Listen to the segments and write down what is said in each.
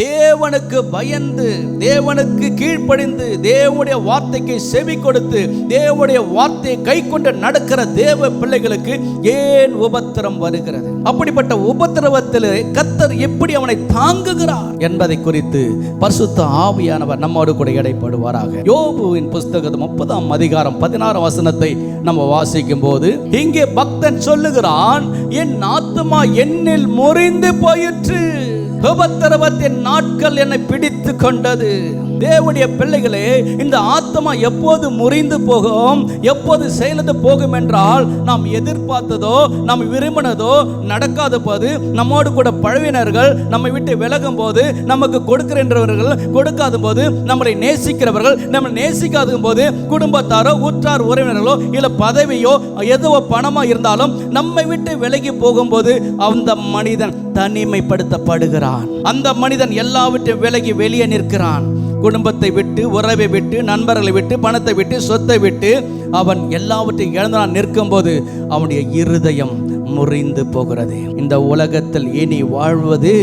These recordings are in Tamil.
தேவனுக்கு பயந்து தேவனுக்கு கீழ்ப்படிந்து தேவனுடைய வார்த்தைக்கு செவி கொடுத்து தேவனுடைய வார்த்தையை கை கொண்டு நடக்கிற தேவ பிள்ளைகளுக்கு ஏன் உபத்திரம் வருகிறது? அப்படிப்பட்ட உபத்திரவத்தில் கத்தர் எப்படி அவனை தாங்குகிறார் என்பதை குறித்து பரிசுத்த ஆவியானவர் நம்மோடு கூட இடைப்படுவாராக. யோபுவின் புஸ்தகம் முப்பதாம் அதிகாரம் பதினாறாம் வசனத்தை நம்ம வாசிக்கும் போது இங்கே பக்தன் சொல்லுகிறான் என் ஆத்துமா என்னில் முறிந்து போயிற்று. உபத்திரவத்தின் நாட்கள் என்னை பிடித்து கொண்டது. தேவனுடைய பிள்ளைகளே இந்த ஆத்மா எப்போது முறிந்து போகும் எப்போது செயலந்து போகும் என்றால் நாம் எதிர்பார்த்ததோ நாம் விரும்பினதோ நடக்காத போது நம்மோடு கூட பழவினர்கள் நம்மை விட்டு விலகும் போது நமக்கு கொடுக்கிறவர்கள் கொடுக்காத போது நம்மளை நேசிக்கிறவர்கள் நம்ம நேசிக்காத போது குடும்பத்தாரோ உற்றார் உறவினர்களோ இல்லை பதவியோ எதுவோ பணமாக இருந்தாலும் நம்மை விட்டு விலகி போகும்போது அந்த மனிதன் தனிமைப்படுத்தப்படுகிறான். அந்த மனிதன் எல்லாவற்றையும் விலகி வெளியே நிற்கிறான். குடும்பத்தை விட்டு உறவை விட்டு நண்பர்களை விட்டு பணத்தை விட்டு சொத்தை விட்டு அவன் எல்லாவற்றையும் இழந்தான் நிற்கும்போது அவனுடைய இருதயம் முறிந்து போகிறது. இந்த உலகத்தில் இனி வாழ்வது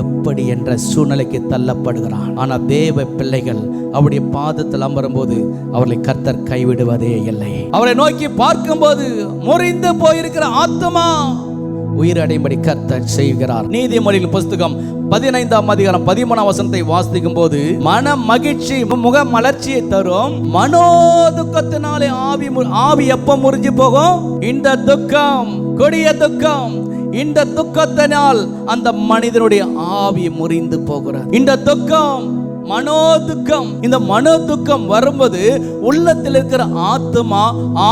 எப்படி என்ற சூழ்நிலைக்கு தள்ளப்படுகிறான். ஆனால் தேவ பிள்ளைகள் அவருடைய பாதத்தில் அமரும்போது அவர்களை கர்த்தர் கைவிடுவதே இல்லை. அவரை நோக்கி பார்க்கும்போது முறிந்து போயிருக்கிற ஆத்மா உயிரடைபடி கர்த்தர் செய்கிறார். நீதிமொழியின் புஸ்தகம் பதினைந்தாம் அதிகாரம் பதிமூணாம் வசனத்தை வாசிக்கும் போது மன மகிழ்ச்சி முக மலர்ச்சியை தரும். மனோ துக்கத்தினாலே ஆவி மு- ஆவி எப்ப முறிஞ்சு போகும்? இந்த துக்கம் கொடிய துக்கம் இந்த துக்கத்தினால் அந்த மனிதனுடைய ஆவி முறிந்து போகிறது. இந்த துக்கம் மனோ துக்கம் இந்த மனோ துக்கம் வரும்போது உள்ளத்தில் இருக்கிற ஆத்மா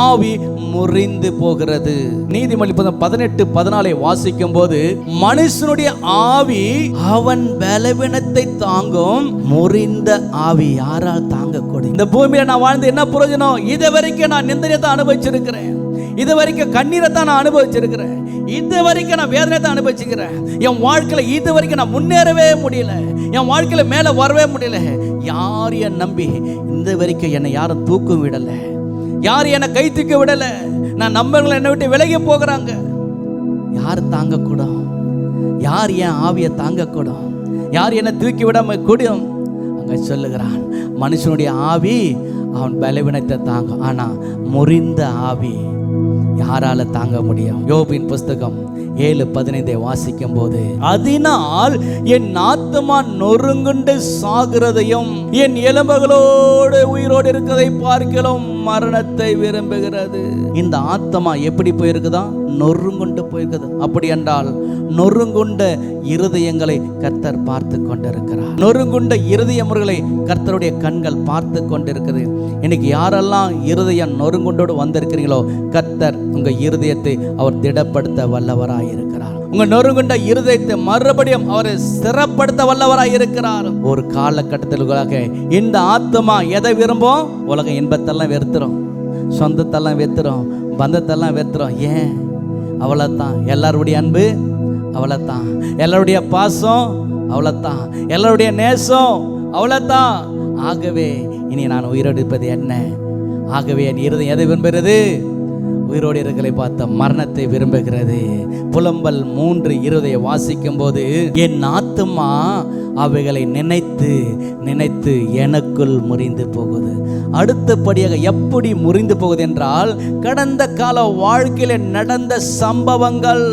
ஆவி முறிந்து போகிறது. நீதிமொழி பதினெட்டு பதினாலை வாசிக்கும் போது மனுஷனுடைய ஆவி அவன் பலவீனத்தை தாங்கும் முறிந்த ஆவி யாரால் தாங்கக்கூடும்? இந்த பூமியில நான் வாழ்ந்து என்ன புரோஜனம்? இது வரைக்கும் நான் நிந்தனையத்தை அனுபவிச்சிருக்கிறேன். இது வரைக்கும் கண்ணீரை தான் நான் அனுபவிச்சிருக்கிறேன். இது வரைக்கும் நான் வேதனை தான் அனுபவிச்சுக்கிறேன் என் வாழ்க்கையில இது வரைக்கும் நான் முன்னேறவே முடியல. என் வாழ்க்கையில் மேலே வரவே முடியல. யாரையும் நம்பி இந்த வரைக்கும் என்னை யாரும் தூக்கம் விடலை. யார் என்னை கை தூக்க விடலை. நான் நம்பர்களை என்னை விட்டு விலகி போகிறாங்க. யார் தாங்கக்கூடும்? யார் என் ஆவியை தாங்கக்கூடும்? யார் என்னை தூக்கி விடாம கூடும்? அங்கே சொல்லுகிறான் மனுஷனுடைய ஆவி அவன் பலவீனத்தை தாங்கும். ஆனால் முறிந்த ஆவி யாரால தாங்க முடியும்? யோபின் புஸ்தகம் ஏழு பதினைந்தை வாசிக்கும் போது அதனால் என் ஆத்மா நொறுங்குண்டு சாகிறதையும் என் எலும்புகளோடு உயிரோடு இருக்கிறதை பார்க்கலாம் மரணத்தை விரும்புகிறது. இந்த ஆத்மா எப்படி போயிருக்குதா? நொறுங்குண்டு போயிருக்குது. அப்படி என்றால் நொறுங்குண்ட இருதயங்களை கர்த்தர் பார்த்து கொண்டிருக்கிறார். நொறுங்குண்ட இருதயமுறைகளை கர்த்தருடைய கண்கள் பார்த்து கொண்டிருக்குது. இன்னைக்கு யாரெல்லாம் இருதயம் நொறுங்குண்டோடு வந்திருக்கிறீங்களோ கர்த்தர் உங்க இருதயத்தை அவர் திடப்படுத்த வல்லவராய் இருக்கிறார். உங்க நொறுங்குண்ட இருதயத்தை மறுபடியும் அவர் சிறப்படுத்த வல்லவராய் இருக்கிறார். ஒரு காலகட்டத்திலுக்காக இந்த ஆத்மா எதை விரும்பும்? உலக இன்பத்தெல்லாம் வெறுத்துரும். சொந்தத்தெல்லாம் வெத்துறோம் பந்தத்தெல்லாம் வெத்துறோம் ஏன்? அவ்வளோத்தான் எல்லாருடைய அன்பு அவ்வளோத்தான் எல்லாருடைய பாசம் அவ்வளோதான் எல்லாருடைய நேசம் அவ்வளோதான் ஆகவே இனி நான் உயிரெடுப்பது என்ன? ஆகவே என் இருதயம் எதை விரும்புகிறது? உயிரோடு இருக்கிறதை பார்த்த மரணத்தை விரும்புகிறது. புலம்பல் மூன்று இருதையை வாசிக்கும் போது என் ஆத்துமா அவைகளை நினைத்து நினைத்து எனக்குள் முறிந்து போகுது. அடுத்தபடியாக எப்படி முறிந்து போகுது என்றால் கடந்த கால வாழ்க்கையில் நடந்த சம்பவங்கள்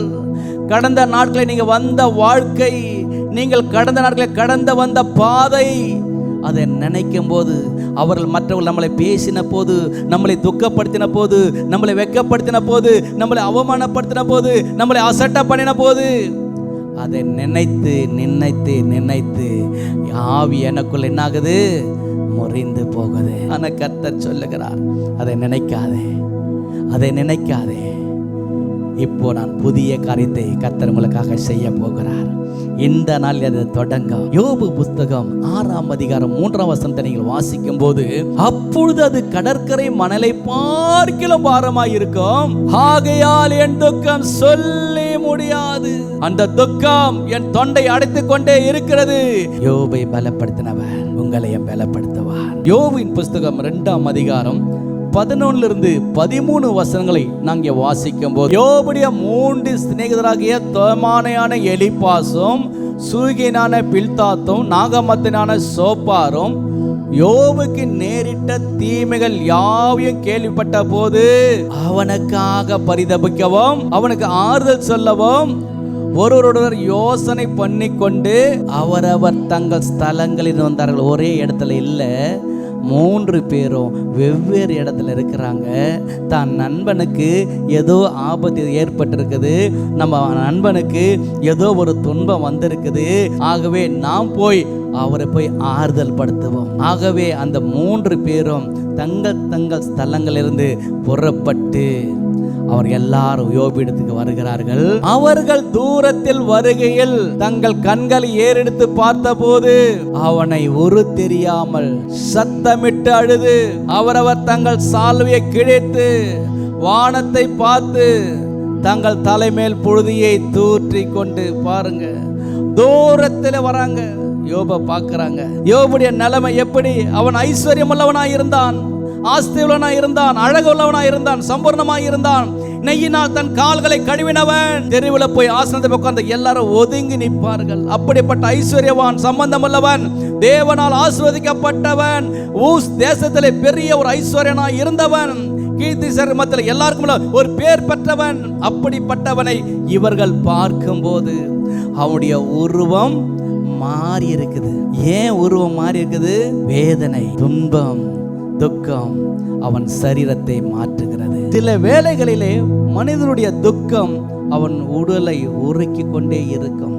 கடந்த நாட்களில் நீங்கள் வந்த வாழ்க்கை நீங்கள் கடந்த நாட்களில் கடந்த வந்த பாதை அதை நினைக்கும் போது அவர்கள் மற்றவர்கள் நம்மளை பேசின போது நம்மளை துக்கப்படுத்தின போது நம்மளை வெட்கப்படுத்தின போது நம்மளை அவமானப்படுத்தின போது நம்மளை அசட்டை பண்ணின போது அதை நினைத்து நினைத்து நினைத்து ஆவி எனக்குள்ள என்னாகுது? முறிந்து போகுது. ஆனால் கர்த்தர் சொல்லுகிறார் அதை நினைக்காதே அதை நினைக்காதே. இப்போ நான் புதிய காரியத்தை கத்தர் உங்களுக்காக செய்ய போகிறார். இந்த நாள் அது தொடங்க. யோபு புஸ்தகம் ஆறாம் அதிகாரம் மூன்றாம் வசனத்தை நீங்கள் வாசிக்கும் போது அப்பொழுது அது கடற்கரை மணலை பார்க்கிலும் பாரமாய் இருக்கும் ஆகையால் என் துக்கம் சொல்லி முடியாது. அந்த துக்கம் என் தொண்டை அடைத்துக் கொண்டே இருக்கிறது. யோபை பலப்படுத்தினவர் உங்களையும் பலப்படுத்துவார் யோவின் புஸ்தகம் இரண்டாம் அதிகாரம் பதினொன்னுல இருந்து பதிமூணு வசனங்களை நாங்க வாசிக்கும் போது யோபுடைய மூன்று சிநேகிதராகிய தோமானையான எலிப்பாசும் சூகினான பில்தாத்தும் நாகமத்தினான சோப்பாரும் யோபுக்கு நேரிட்ட தீமைகள் யாவையும் கேள்விப்பட்ட போது அவனுக்காக பரிதபிக்கவும் அவனுக்கு ஆறுதல் சொல்லவும் ஒருவரொருவர் யோசனை பண்ணி கொண்டு அவரவர் தங்கள் ஸ்தலங்களில் வந்தார்கள். ஒரே இடத்துல இல்லை. மூன்று பேரும் வெவ்வேறு இடத்துல இருக்கிறாங்க. தான் நண்பனுக்கு ஏதோ ஆபத்து ஏற்பட்டிருக்குது. நம்ம நண்பனுக்கு ஏதோ ஒரு துன்பம் வந்திருக்குது. ஆகவே நாம் போய் அவரை போய் ஆறுதல் படுத்துவோம். ஆகவே அந்த மூன்று பேரும் தங்கள் தங்கள் ஸ்தலங்களிலிருந்து புறப்பட்டு அவர் எல்லாரும் யோபிடத்துக்கு வருகிறார்கள். அவர்கள் தூரத்தில் வருகையில் தங்கள் கண்களை ஏறெடுத்து பார்த்தபோது அவனை ஒரு தெரியாமல் சத்தமிட்டு அழுது. அவரவர் தங்கள் சால்வையை கிழித்து வானத்தை பார்த்து தங்கள் தலைமேல் புழுதியை தூற்றி கொண்டு பாருங்க. தூரத்தில் வராங்க. யோப பார்க்கறாங்க. யோபுடைய நிலைமை எப்படி? அவன் ஐஸ்வர்யம் உள்ளவனாய் இருந்தான் ஆஸ்தி உள்ளவனாய் இருந்தான் அழகு உள்ளவனாய் இருந்தான் சம்பூர்ணமாய் இருந்தான். நெய்யினால் தன் கால்களை கழுவினவன். தெருவில் போய் ஆசனத்தை உட்கார்ந்து எல்லாரும் ஒதுங்கி நிற்பார்கள். அப்படிப்பட்ட ஐஸ்வர்யவான் சம்பந்தம் உள்ளவன் தேவனால் ஆசிர்வதிக்கப்பட்டவன் ஊஸ் தேசத்திலே பெரிய ஒரு ஐஸ்வர்யனாய் இருந்தவன் கீர்த்தி சர்மத்தில் எல்லாருக்கும் ஒரு பேர் பெற்றவன். அப்படிப்பட்டவனை இவர்கள் பார்க்கும்போது அவனுடைய உருவம் மாறி இருக்குது ஏன் உருவம் மாறி இருக்குது வேதனை துன்பம். துக்கம் அவன் சரீரத்தை மாற்றுகிறது. சில வேளைகளிலே மனிதனுடைய துக்கம் அவன் உடலை உருக்கி கொண்டே இருக்கும்.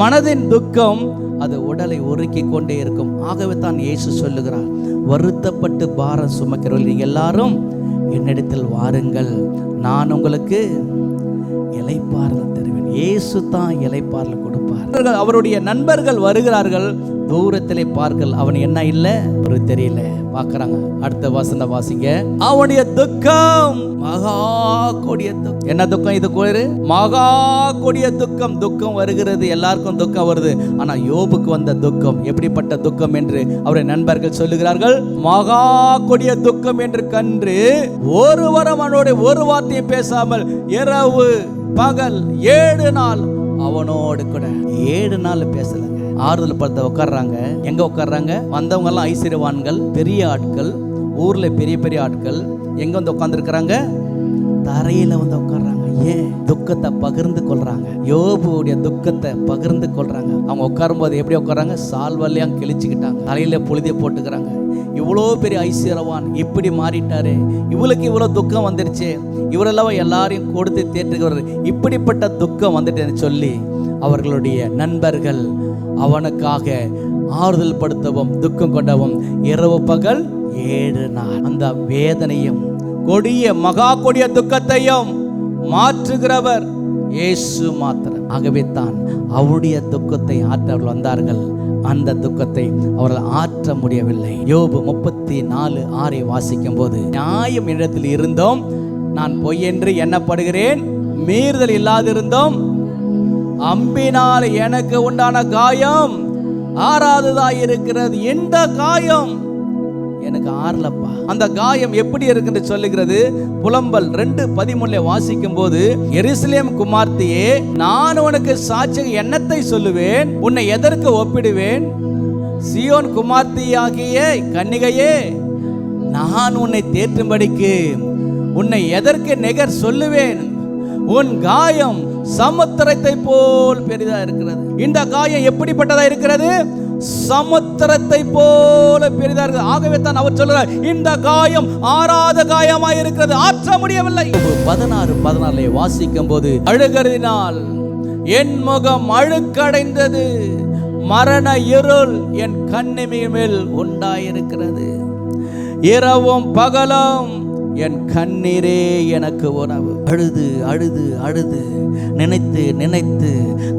மனதின் துக்கம் அது உடலை உருக்கி கொண்டே இருக்கும். ஆகவே தான் இயேசு சொல்லுகிறார் வருத்தப்பட்டு பாரம் சுமக்கிறவர்கள் நீங்கள் எல்லாரும் என்னிடத்தில் வாருங்கள். நான் உங்களுக்கு இலைப்பாறுதல் தருவேன் இயேசு தான் இலைப்பாரில் கொடுப்பார். அவருடைய நண்பர்கள் வருகிறார்கள். தூரத்திலே பார்க்கல் அவன் என்ன இல்லை? ஒரு தெரியல. பாக்குறாங்க அடுத்த வசந்த வாசிங்க. அவனுடைய துக்கம் மகா கொடிய துக்கம். என்ன துக்கம் இது கோரு மகா கொடிய துக்கம். துக்கம் வருகிறது. எல்லாருக்கும் துக்கம் வருது. ஆனா யோபுக்கு வந்த துக்கம் எப்படிப்பட்ட துக்கம் என்று அவருடைய நண்பர்கள் சொல்லுகிறார்கள். மகா கொடிய துக்கம் என்று கன்று ஒருவரும் அவனோட ஒரு வார்த்தையும் பேசாமல் இரவு பகல் ஏழு நாள் அவனோடு கூட. ஏழு நாள் பேசலைங்க. ஆறுதல் படுத்த உட்கார்றாங்க எங்க உட்கார்றாங்க வந்தவங்க எல்லாம் ஐஸ்வர்யவான்கள் பெரிய ஆட்கள் ஊர்ல பெரிய பெரிய ஆட்கள். எங்க வந்து உட்கார்ந்துருக்கிறாங்க தரையில வந்து உட்கார்றாங்க ஏன் துக்கத்தை பகிர்ந்து கொள்றாங்க? யோபுடைய துக்கத்தை பகிர்ந்து கொள்றாங்க. அவங்க உட்காரும்போது எப்படி உட்காராங்க சால்வல்லையும் கிழிச்சுக்கிட்டாங்க. தலையில புழுதிய போட்டுக்கிறாங்க. இவ்வளோ பெரிய ஐஸ்வரவான் இப்படி மாறிட்டாரு. இவளுக்கு இவ்வளோ துக்கம் வந்துடுச்சு இவரெல்லாம் எல்லாரையும் கொடுத்து தேற்றுகிறவர். இப்படிப்பட்ட துக்கம் வந்துட்டேன்னு சொல்லி அவர்களுடைய நண்பர்கள் அவனுக்காக ஆறுதல் படுத்தவும் துக்கம் கொண்டவும் இரவு பகல் ஏழு நாள். அந்த வேதனையும் கொடிய மகா கொடிய துக்கத்தையும் மாற்றுகிறவர் இயேசு மாத்திரம். ஆகவே தான் அவருடைய துக்கத்தை ஆற்ற அவர்கள் வந்தார்கள். அந்த துக்கத்தை அவர்கள் ஆற்ற முடியவில்லை. யோபு முப்பத்தி நாலு ஆறை வாசிக்கும் போது நியாயம் இடத்தில் இருந்தோம். நான் பொய் என்று எண்ணப்படுகிறேன். மீறுதல் இல்லாதிருந்தோம். அம்பினால் எனக்கு உண்டான காயம் ஆறாததாய் இருக்கிறது எந்த காயம் எனக்கு ஆறலப்பா. அந்த காயம் எப்படி இருக்குன்னு சொல்லுகிறது புலம்பல் ரெண்டு பதிமூணுல வாசிக்கும் போது எருசலேம் குமார்த்தியே நான் உனக்கு சாட்சி எண்ணத்தை சொல்லுவேன்? உன்னை எதற்கு ஒப்பிடுவேன்? சியோன் குமார்த்தியாகிய கன்னிகையே நான் உன்னை தேற்றும்படிக்கு உன்னை எதற்கு நிகர் சொல்லுவேன்? உன் காயம் சமுத்திரத்தை போல் பெரிதா இருக்கிறது. இந்த காயம் எப்படிப்பட்டதா இருக்கிறது? சமுத்திரத்தை போல பெரிதா இருக்கிறது ஆகவே தான் அவர் சொல்றார் இந்த காயம் ஆறாத காயமா இருக்கிறது. ஆற்ற முடியவில்லை. பதினாறு பதினாலே வாசிக்கும் போது அழுகிறதினால் என் முகம் அழுக்கடைந்தது. மரண இருள் என் கண்ணிமை மேல் உண்டாயிருக்கிறது. இரவும் பகலும் என் கண்ணீரே எனக்கு உணவு. அழுது அழுது அழுது நினைத்து நினைத்து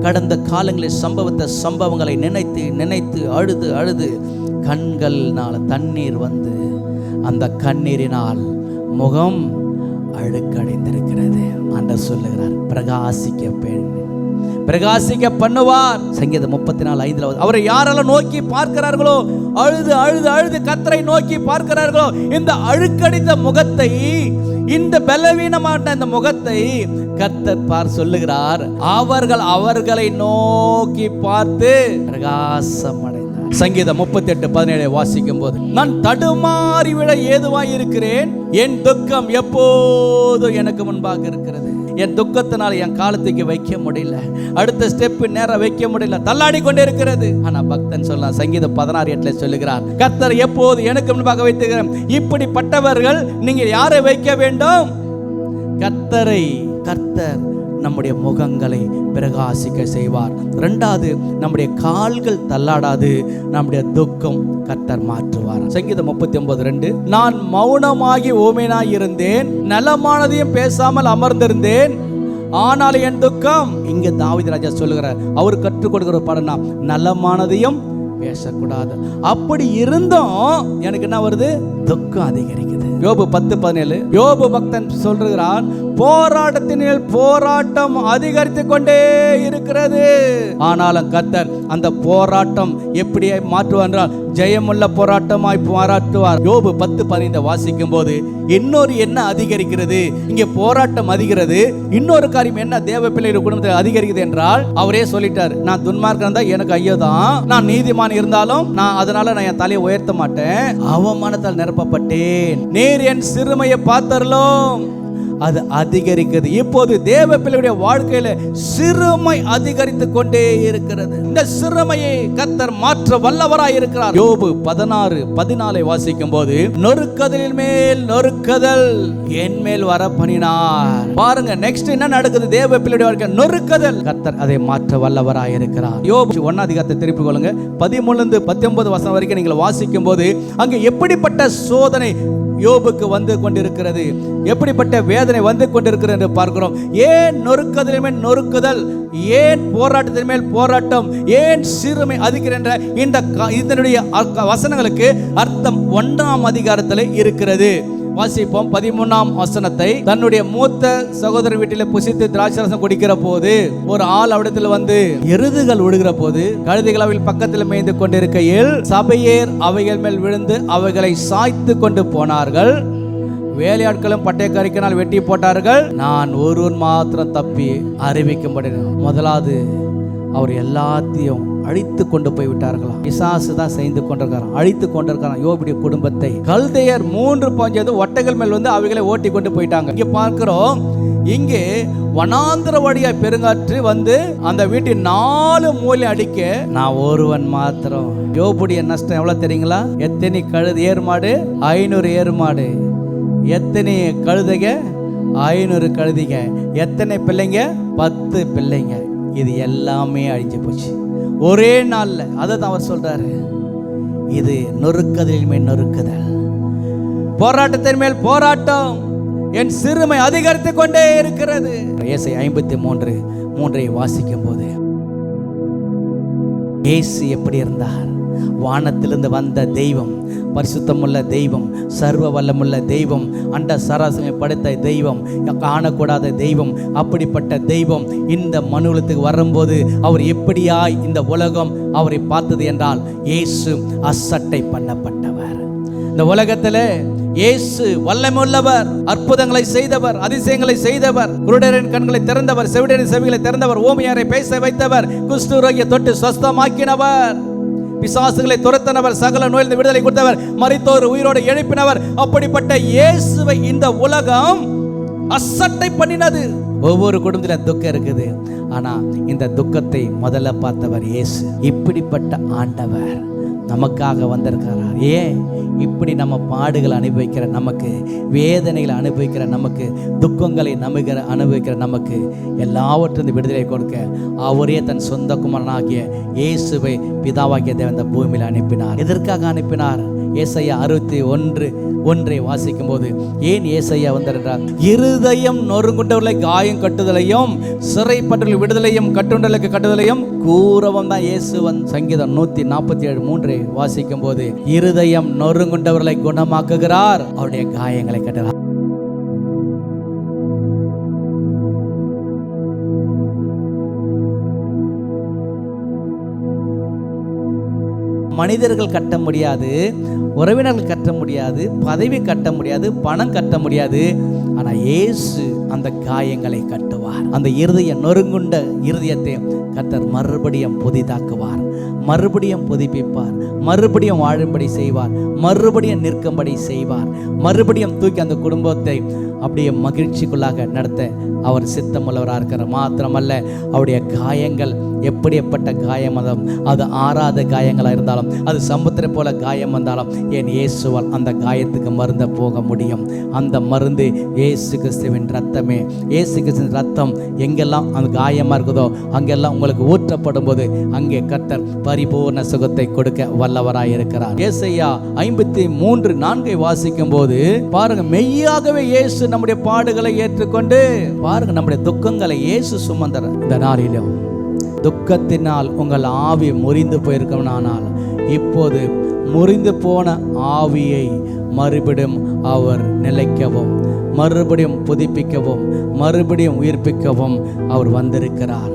கடந்த காலங்களில் சம்பவத்த சம்பவங்களை நினைத்து நினைத்து அழுது அழுது கண்கள்னால் தண்ணீர் வந்து அந்த கண்ணீரினால் முகம் அழுக்கடைந்திருக்கிறது. அந்த சொல்லுகிறார் பிரகாசிக்க பெண் பிரகாசிக்க பண்ணுவார் சங்கீதம் முப்பத்தி நாலு ஐந்துல அவரை யாரெல்லாம் நோக்கி பார்க்கிறார்களோ அழுது அழுது அழுது கத்தரை நோக்கி பார்க்கிறார்களோ இந்த அழுக்கடித்த முகத்தை இந்த பலவீனமான இந்த முகத்தை கத்தர் பார் சொல்லுகிறார். அவர்கள் அவர்களை நோக்கி பார்த்து பிரகாசம் அடைந்தார் சங்கீதம் முப்பத்தி எட்டு பதினேழை வாசிக்கும் போது நான் தடுமாறி விட ஏதுவாய் இருக்கிறேன் என் துக்கம் எப்போதும் எனக்கு முன்பாக இருக்கிறது. என் துக்கத்தினால் என் காலத்துக்கு வைக்க முடியல. அடுத்த ஸ்டெப் நேரம் வைக்க முடியல. தள்ளாடி கொண்டே இருக்கிறது ஆனா பக்தன் சொல்லலாம் சங்கீதம் பதினாறு எட்டுல சொல்லுகிறார் கர்த்தர் எப்போது எனக்கு முன்பாக வைத்துகிறேன் இப்படிப்பட்டவர்கள் நீங்கள் யாரை வைக்க வேண்டும்? கர்த்தரை கர்த்தர் நம்முடைய முகங்களை பிரகாசிக்க செய்வார். ரெண்டாவது நம்முடைய கால்கள் தள்ளாடாது நம்முடைய துக்கம் கத்தர் மாற்றுவார். சங்கீதம் முப்பத்தி ஒன்பது ரெண்டு நான் மௌனமாகி ஓமேனாய் இருந்தேன் நலமானதையும் பேசாமல் அமர்ந்திருந்தேன் ஆனால் என் துக்கம் இங்க தாவீது ராஜா சொல்லுகிறார் அவர் கற்றுக் கொடுக்கிற பாடம்னா நலமானதையும் பேசக்கூடாது. அப்படி இருந்தும் எனக்கு என்ன வருது? துக்கம் அதிகரிக்குது. யோபு பத்து பதினேழு யோபு பக்தன் சொல்றான் போராட்டத்தினில் போராட்டம் அதிகரித்து கொண்டே இருக்கிறது. ஆனாலும் கத்தர் அந்த போராட்டம் எப்படி மாற்றுவார் என்றால் ஜெயமுள்ள போராட்டமாய் மாறாட்டுவார் யோபு பத்து பதினைந்து வாசிக்கும் போது இன்னொரு என்ன அதிகரிக்கிறது? இங்கே போராட்டம் அதிகிறது. இன்னொரு காரியம் என்ன தேவ பிள்ளைகள் குடும்பத்தில் அதிகரிக்குது என்றால் அவரே சொல்லிட்டார் நான் துன்மார்க்கன் தான் எனக்கு ஐயோ தான். நான் நீதிமான் இருந்தாலும் நான் அதனால நான் என் தலையை உயர்த்த மாட்டேன். அவமானத்தால் நிரப்பப்பட்டேன். நேர் என் சிறுமையை பார்த்தரலும் அது அதிகரிக்கிறது. இப்போது தேவ பிள்ளையுடைய வாழ்க்கையில சிறுமை அதிகரித்து கொண்டே இருக்கிறது. இந்த சிறுமையை கத்தர் மாற்ற வல்லவராய் இருக்கிறார். யோபு பதினாறு பதினாலை வாசிக்கும் போது நொறுக்கதலின் மேல் நொறுக்கதல் என் மேல் வர பண்ணினார் பாருங்க நெக்ஸ்ட் என்ன நடக்குது? தேவ பிள்ளையுடைய வாழ்க்கை நொறுக்கதல். கத்தர் அதை மாற்ற வல்லவராய் இருக்கிறார். யோபு ஒன்னாதிகாரத்தை திருப்பி கொள்ளுங்க. பதிமூணுந்து பத்தொன்பது வசனம் வரைக்கும் நீங்கள் வாசிக்கும் போது அங்கே எப்படிப்பட்ட சோதனை யோபுக்கு வந்து கொண்டிருக்கிறது. எப்படிப்பட்ட வேதனை வந்து கொண்டிருக்கிறது என்று பார்க்கிறோம். ஏன் நொறுக்குதலின் மேல் நொறுக்குதல்? ஏன் போராட்டத்தின் மேல் போராட்டம்? ஏன் சிறுமை அதிகின்ற இந்த இதனுடைய வசனங்களுக்கு அர்த்தம் ஒன்றாம் அதிகாரத்தில் இருக்கிறது. வாசிப்போம் பதிமூணாம் வசனத்தை. தன்னுடைய மூத்த சகோதரர் வீட்டில புசித்து திராட்சரசம் குடிக்கிற போது ஒரு ஆள் அவிடத்தில் வந்து எருதுகள் விழுகிற போது கழுதைகள் அவைகள் பக்கத்தில் மேய்ந்து கொண்டிருக்கையில் சபையேர் அவைகள் மேல் விழுந்து அவைகளை சாய்த்து கொண்டு போனார்கள். வேலையாட்களும் பட்டயக்கறிக்கினால் வெட்டி போட்டார்கள். நான் ஒருவன் மாத்திரம் தப்பி அறிவிக்கும்படி முதலாவது அவர் எல்லாத்தையும் அழித்து கொண்டு போய் விட்டார்களாம் பிசாசு தான் செய்து கொண்டிருக்கிறான். அழித்து கொண்டிருக்கிறான். யோபுடைய குடும்பத்தை. கல்தையர் மூன்று பஞ்சது ஒட்டைகள் மேல் வந்து அவைகளை ஓட்டி கொண்டு போயிட்டாங்க. இங்கே பார்க்கிறோம் இங்கே வனாந்திர வழியா பெருங்காற்று வந்து அந்த வீட்டின் நாலு மூலை அடிக்க நான் ஒருவன் மாத்திரம். யோபுடைய நஷ்டம் எவ்வளவு தெரியுங்களா? எத்தனை கழுது ஏறுமாடு? ஐநூறு ஏறுமாடு. எத்தனை கழுதைங்க ஐநூறு கழுதிங்க எத்தனை பிள்ளைங்க? பத்து பிள்ளைங்க. இது எல்லாமே அழிஞ்சு போச்சு. ஒரே நாளில் அதை தான் அவர் சொல்கிறாரு இது நொறுக்கதலின் மேல் நொறுக்குதல். போராட்டத்தின் மேல் போராட்டம் என் சிறுமை அதிகரித்து கொண்டே இருக்கிறது. இயேசை ஐம்பத்தி மூன்று மூன்றை வாசிக்கும் போது இயேசு எப்படி இருந்தார்? வானத்திலிருந்து வந்த தெய்வம் பரிசுத்தமுள்ள தெய்வம் சர்வ வல்லமுள்ள தெய்வம் அண்ட சராசனை படைத்த தெய்வம் காணக்கூடாத தெய்வம் அப்படிப்பட்ட தெய்வம் இந்த மனுலத்துக்கு வரும்போது அவர் எப்படியாய் இந்த உலகம் அவரை பார்த்தது என்றால் இயேசு அசட்டை பண்ணப்பட்டவர். இந்த உலகத்திலே இயேசு வல்லமுள்ளவர் அற்புதங்களை செய்தவர் அதிசயங்களை செய்தவர் குருடரின் கண்களை திறந்தவர் செவிடரின் செவிகளை திறந்தவர் ஓமியாரை பேச வைத்தவர் குஷ்டரோகிய தொட்டு சொஸ்தமாக்கினவர் பிசாசுகளை துரத்தினவர் சகல நோயிலிருந்து விடுதலை கொடுத்தவர் மறித்தோர் உயிரோடு எழுப்பினவர். அப்படிப்பட்ட இயேசுவை இந்த உலகம் அசட்டை பண்ணினது. ஒவ்வொரு குடும்பத்தில் துக்கம் இருக்குது. ஆனால் இந்த துக்கத்தை முதல்ல பார்த்தவர் இயேசு. இப்படிப்பட்ட ஆண்டவர் நமக்காக வந்திருக்கிறார். ஏன்? இப்படி நம்ம பாடுகளை அனுபவிக்கிற நமக்கு வேதனைகளை அனுபவிக்கிற நமக்கு துக்கங்களை நம்புகிற அனுபவிக்கிற நமக்கு எல்லாவற்றிலிருந்து விடுதலை கொடுக்க அவரே தன் சொந்த குமரனாகிய இயேசுவை பிதாவாகிய தேவன் இந்த பூமியில் அனுப்பினார். எதற்காக அனுப்பினார்? ஏசையா அறுபத்தி ஒன்று ஒன்றை வாசிக்கும் போது ஏன் ஏசையா வந்தார் இருதயம் நொறுங்குண்டவர்களை காயம் கட்டுதலையும் சிறைப்பட்டவர்கள் விடுதலையும் கட்டுண்டலுக்கு கட்டுதலையும் கூறவும் தான் இயேசு சங்கீதம் நூத்தி நாற்பத்தி ஏழு மூன்றை வாசிக்கும் போது இருதயம் நொறுங்குண்டவர்களை குணமாக்குகிறார். அவருடைய காயங்களை கட்டுகிறார் மனிதர்கள் கட்ட முடியாது உறவினர்கள் கட்ட முடியாது பதவி கட்ட முடியாது பணம் கட்ட முடியாது. ஆனால் இயேசு அந்த காயங்களை கட்டுவார். அந்த இருதய நொறுங்குண்ட இருதயத்தை கத்தர் மறுபடியும் புதிதாக்குவார். மறுபடியும் புதுப்பிப்பார். மறுபடியும் வாழும்படி செய்வார். மறுபடியும் நிற்கும்படி செய்வார். மறுபடியும் தூக்கி அந்த குடும்பத்தை அப்படியே மகிழ்ச்சிக்குள்ளாக நடத்த அவர் சித்தமுள்ளவராக இருக்கிறார். மாத்திரமல்ல அவருடைய காயங்கள் எப்படிப்பட்ட காயம் வந்தாலும் அது ஆறாத காயங்களாக இருந்தாலும் அது சமுத்திரம் போல காயம் வந்தாலும் என் இயேசுவால் அந்த காயத்துக்கு மருந்த போக முடியும்? அந்த மருந்து இயேசு கிறிஸ்துவின் ரத்தமே. இயேசு கிறிஸ்துவின் ரத்தம் எங்கெல்லாம் அந்த காயமாக இருக்குதோ அங்கெல்லாம் உங்களுக்கு ஊற்றப்படும் போது அங்கே கர்த்தர் பரிபூர்ண சுகத்தை கொடுக்க வல்லவராக இருக்கிறார். ஏசையா ஐம்பத்தி மூன்று நான்கை வாசிக்கும் போது பாருங்க மெய்யாகவே இயேசு நம்முடைய பாடுகளை ஏற்றுக்கொண்டு பாருங்க நம்முடைய துக்கங்களை இயேசு சுமந்தர். இந்த நாளிலும் துக்கத்தினால் உங்கள் ஆவி முறிந்து போயிருக்கணும்னால் இப்போது முறிந்து போன ஆவியை மறுபடியும் அவர் நிலைக்கவும் மறுபடியும் புதுப்பிக்கவும் மறுபடியும் உயிர்ப்பிக்கவும் அவர் வந்திருக்கிறார்.